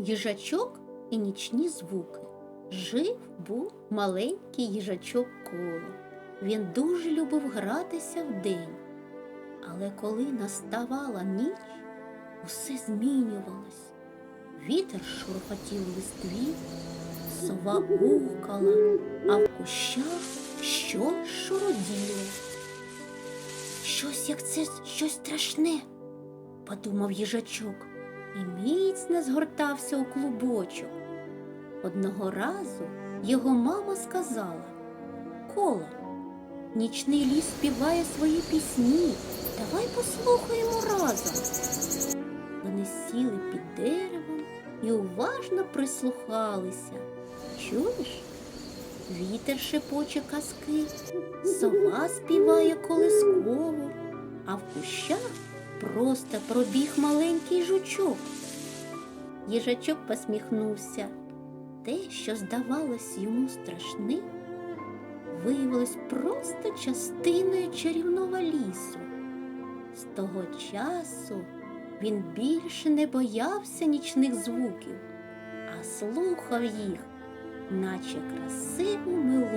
Їжачок і нічні звуки. Жив був маленький їжачок коло. Він дуже любив гратися вдень. Але коли наставала ніч, усе змінювалось. Вітер шурхотів в листві, сова гукала, а в кущах щось шуроділо. Щось як це щось страшне, подумав їжачок і міцно згортався у клубочок. Одного разу його мама сказала Кола, нічний ліс співає свої пісні. Давай послухаємо разом. Вони сіли під деревом і уважно прислухалися. Чуєш? Вітер шепоче казки, сова співає колискову, а в кущах просто пробіг маленький жучок. Їжачок посміхнувся. Те, що здавалось йому страшним, виявилось просто частиною чарівного лісу. З того часу він більше не боявся нічних звуків, а слухав їх, наче красиву мелодію.